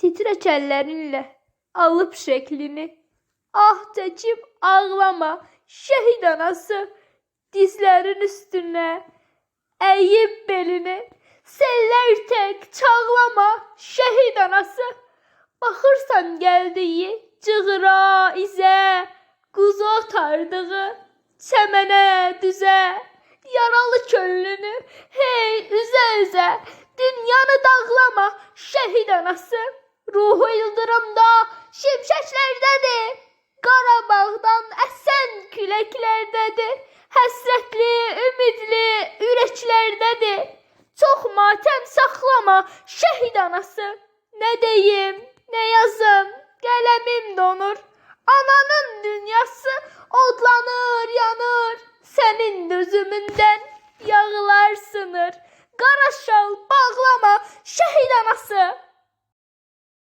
Titrek ellerinle alıp şeklini. Ah çekip ağlama şehit anası. Dizlerin üstüne eğip belini. Seller tek çağlama şehit anası. Baxırsan gəldiyi cığıra, izə, quzu otardığı çəmənə, düzə, yaralı könlünü hey üzə üzə, dünyanı dağlama şəhid anası. Ruhu yıldırımda şimşəklərdədir. Qarabağdan əsən küləklərdədir. Həsrətli, ümidli ürəklərdədir. Çox matəm saxlama şəhid anası. Nə deyim, nə yazım, qələmim donur. Ananın dünyası odlanır, yanır. Sənin dözümündən yağlar sınır. Qara şal bağlama şəhid anası.